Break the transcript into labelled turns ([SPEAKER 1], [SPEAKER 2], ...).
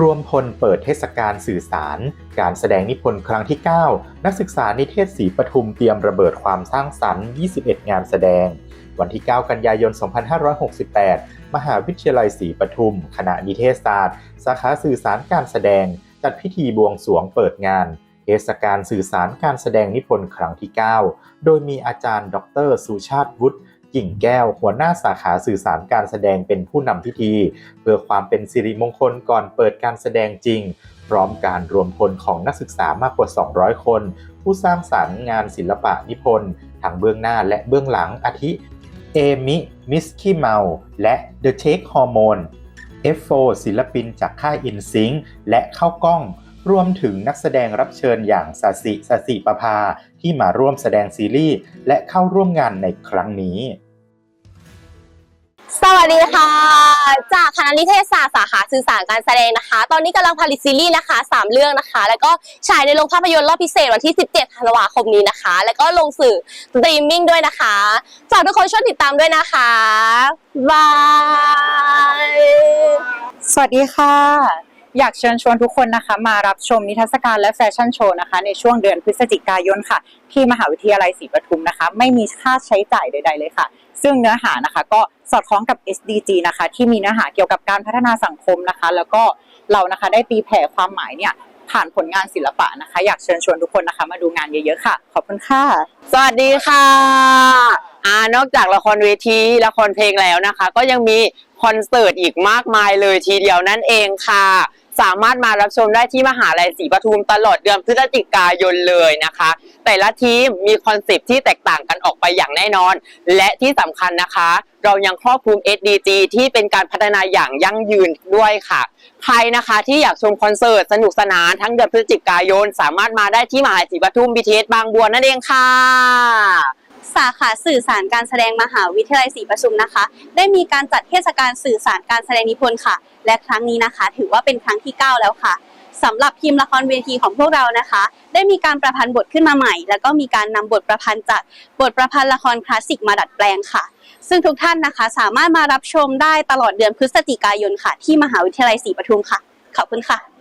[SPEAKER 1] รวมพลเปิดเทศกาลสื่อสาร การแสดงนิพนธ์ครั้งที่ 9 นักศึกษานิเทศศรีปทุมเตรียมระเบิดความสร้างสรรค์ 21 งานแสดง วันที่ 9 กันยายน 2568 มหาวิทยาลัยศรีปทุม คณะนิเทศศาสตร์ สาขาสื่อสารการแสดง จัดพิธีบวงสรวงเปิดงานเทศกาลสื่อสารการแสดงนิพนธ์ครั้งที่ 9 โดยมีอาจารย์ ดรสุชาติวุฒิ กิ่งแก้ว หัวหน้าสาขาสื่อสารการแสดงเป็นผู้นำพิธี เพื่อความเป็นสิริมงคลก่อนเปิดการแสดงจริง พร้อมการรวมพลของนักศึกษามากกว่า 200 คน ผู้สร้างสรรค์งานศิลปะนิพนธ์ทั้งเบื้องหน้าและเบื้องหลังอาทิเอมิมิสกี้เมาและ The Take Hormone F4 ศิลปินจากค่ายอินซิงและเข้ากล้อง รวมถึงนักแสดงรับเชิญอย่างสสิสสิประภา ที่มาร่วมแสดงซีรีส์ และเข้าร่วมงานในครั้งนี้
[SPEAKER 2] สวัสดีค่ะ จากคณะนิเทศศาสตร์สาขาสื่อสารการแสดงนะคะ ตอนนี้กำลังผลิตซีรีส์นะคะสามเรื่องนะคะ แล้วก็ฉายในโรงภาพยนตร์รอบพิเศษวันที่ 17ธันวาคมนี้นะคะ แล้วก็ลงสื่อสตรีมมิ่งด้วยนะคะฝากทุกคนช่วยติดตามด้วยนะคะบาย
[SPEAKER 3] สวัสดีค่ะ อยากเชิญชวนทุกคนนะคะ มารับชมนิทรรศการและแฟชั่นโชว์นะคะ ในช่วงเดือนพฤศจิกายนค่ะ ที่มหาวิทยาลัยศรีปทุมนะคะ ไม่มีค่าใช้จ่ายใด ๆ เลยค่ะ ซึ่งเนื้อหานะคะก็สอดคล้องกับ SDG นะคะ ที่มีเนื้อหาเกี่ยวกับการพัฒนาสังคมนะคะ แล้วก็เรานะคะได้ตีแผ่ความหมายเนี่ยผ่านผลงานศิลปะนะคะ อยากเชิญชวนทุกคนนะคะ มาดูงานเยอะๆค่ะ ขอบคุณค่ะ
[SPEAKER 4] สวัสดีค่ะอ่านอกจากละครเวทีละครเพลงแล้วนะคะ ก็ยังมีคอนเสิร์ตอีกมากมายเลยทีเดียวนั่นเองค่ะ สามารถมารับชมได้ที่มหาลัยศรีปทุมตลอดเดือนพฤศจิกายนเลยนะคะ แต่ละทีมมีคอนเซปต์ที่แตกต่างกันออกไป น่นอน และที่สำคัญนะคะ เรายังครอบคลุม SDG ที่เป็นการพัฒนาอย่างยั่งยืนด้วยค่ะ ใครนะคะที่อยากชมคอนเสิร์ตสนุกสนานทั้งเดือนพฤศจิกายน สามารถมาได้ที่มหาลัยศรีปทุม BTS บางบัวนั่นเองค่ะ
[SPEAKER 2] สาขาสื่อสารการแสดงมหาวิทยาลัยศรีประชุมนะคะ ได้มีการจัดเทศกาลสื่อสารการแสดงนิพนธ์ค่ะ และครั้งนี้นะคะ ถือว่าเป็นครั้งที่ 9 แล้วค่ะ สำหรับทีมละครเวทีของพวกเรานะคะ ได้มีการประพันธ์บทขึ้นมาใหม่ แล้วก็มีการนำบทประพันธ์จากบทประพันธ์ละครคลาสสิกมาดัดแปลงค่ะ ซึ่งทุกท่านนะคะสามารถมารับชมได้ตลอดเดือนพฤศจิกายนค่ะ ที่มหาวิทยาลัยศรีปทุมค่ะ ขอบคุณค่ะ